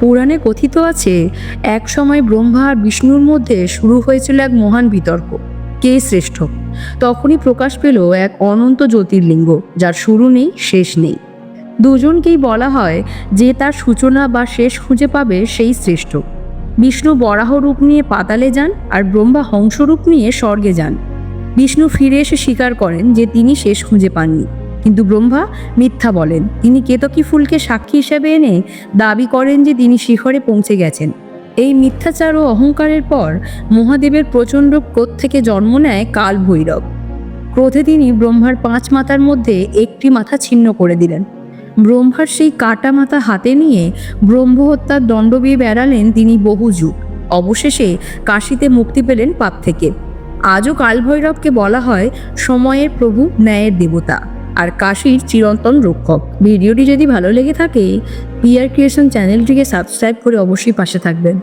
পুরাণে কথিত আছে, এক সময় ব্রহ্মা আর বিষ্ণুর মধ্যে শুরু হয়েছিল এক মহান বিতর্ক, কে শ্রেষ্ঠ? তখনই প্রকাশ পেল এক অনন্ত জ্যোতির্লিঙ্গ, যার শুরু নেই, শেষ নেই। দুজনকেই বলা হয় যে তার সূচনা বা শেষ খুঁজে পাবে সেই শ্রেষ্ঠ। বিষ্ণু বরাহ রূপ নিয়ে পাতালে যান আর ব্রহ্মা হংসরূপ নিয়ে স্বর্গে যান। বিষ্ণু ফিরে এসে স্বীকার করেন যে তিনি শেষ খুঁজে পাননি। কিন্তু ব্রহ্মা মিথ্যা বলেন। তিনি কেতকী ফুলকে সাক্ষী হিসেবে এনে দাবি করেন যে তিনি শিখরে পৌঁছে গেছেন। এই মিথ্যাচার ও অহংকারের পর মহাদেবের প্রচণ্ড ক্রোধ থেকে জন্ম নেয় কাল ভৈরব ক্রোধে তিনি ব্রহ্মার পাঁচ মাথার মধ্যে একটি মাথা ছিন্ন করে দিলেন। ব্রহ্মার সেই কাটা মাথা হাতে নিয়ে ব্রহ্ম হত্যার দণ্ড বিয়ে বেড়ালেন তিনি বহু যুগ। অবশেষে কাশিতে মুক্তি পেলেন পাপ থেকে। আজও কালভৈরবকে বলা হয় সময়ের প্রভু, ন্যায়ের দেবতা। আর কাশির চিরন্তন রক্ষক। ভিডিওটি যদি ভালো লেগে থাকে পিআর ক্রিয়েশন চ্যানেলটিকে সাবস্ক্রাইব করে অবশ্যই পাশে থাকবেন।